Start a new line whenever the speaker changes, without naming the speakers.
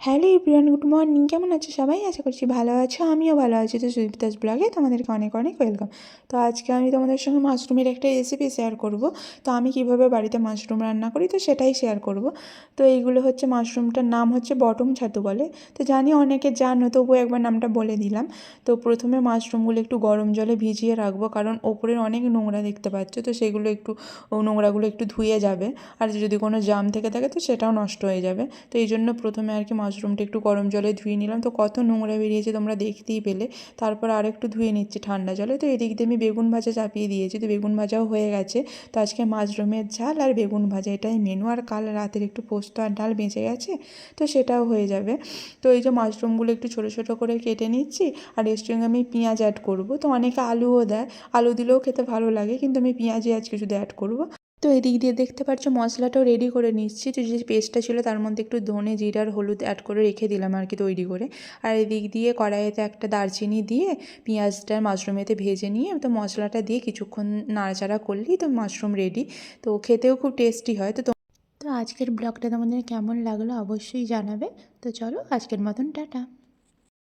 Hello everyone, good morning. কেমন আছো সবাই? আশা করছি ভালো আছো। আমিও ভালো আছি। তো সুদীপ্তাস ব্লগে তোমাদেরকে অনেক অনেক ওয়েলকাম। তো আজকে আমি তোমাদের সঙ্গে মাশরুমের একটা রেসিপি শেয়ার করব। তো আমি কীভাবে বাড়িতে মাশরুম রান্না করি, তো সেটাই শেয়ার করব। তো এইগুলো হচ্ছে মাশরুমটার নাম হচ্ছে বটম ছাতু বলে। তো জানি অনেকে জানো, তবুও একবার নামটা বলে দিলাম। তো প্রথমে মাশরুমগুলো একটু গরম জলে ভিজিয়ে রাখব, কারণ ওপরের অনেক নোংরা দেখতে পাচ্ছ। তো সেগুলো একটু নোংরাগুলো একটু ধুয়ে যাবে। আর যদি কোনো জাম থেকে থাকে, তো সেটাও নষ্ট হয়ে যাবে। তো এই জন্য প্রথমে আর কি মাশরুমটা একটু গরম জলে ধুয়ে নিলাম। তো কত নোংরা বেরিয়েছে তোমরা দেখতেই পেলে। তারপর আর একটু ধুয়ে নিচ্ছি ঠান্ডা জলে। তো এদিক দিয়ে আমি বেগুন ভাজা চাপিয়ে দিয়েছি। তো বেগুন ভাজাও হয়ে গেছে। তো আজকে মাশরুমের ঝাল আর বেগুন ভাজা, এটাই মেনু। আর কাল রাতের একটু পোস্ত আর ডাল বেঁচে গেছে, তো সেটাও হয়ে যাবে। তো এই যে মাশরুমগুলো একটু ছোটো ছোটো করে কেটে নিচ্ছি আর এর সঙ্গে আমি পেঁয়াজ অ্যাড করব। তো অনেকে আলুও দেয়। আলু দিলেও খেতে ভালো লাগে, কিন্তু আমি পেঁয়াজই আজকে শুধু অ্যাড করব। তো এদিক দিয়ে দেখতে পাচ্ছ মশলাটাও রেডি করে নিচ্ছি। তো যে পেস্টটা ছিল তার মধ্যে একটু ধনে জিরার হলুদ অ্যাড করে রেখে দিলাম আর কি তৈরি করে। আর এদিক দিয়ে কড়াইতে একটা দারচিনি দিয়ে পেঁয়াজটা মাশরুমেতে ভেজে নিয়ে তো মশলাটা দিয়ে কিছুক্ষণ নাড়াচাড়া করলেই তো মাশরুম রেডি তো খেতেও খুব টেস্টি হয়। তো তো আজকের ব্লগটা তোমাদের কেমন লাগল অবশ্যই জানাবে। তো চলো আজকের মতন টাটা।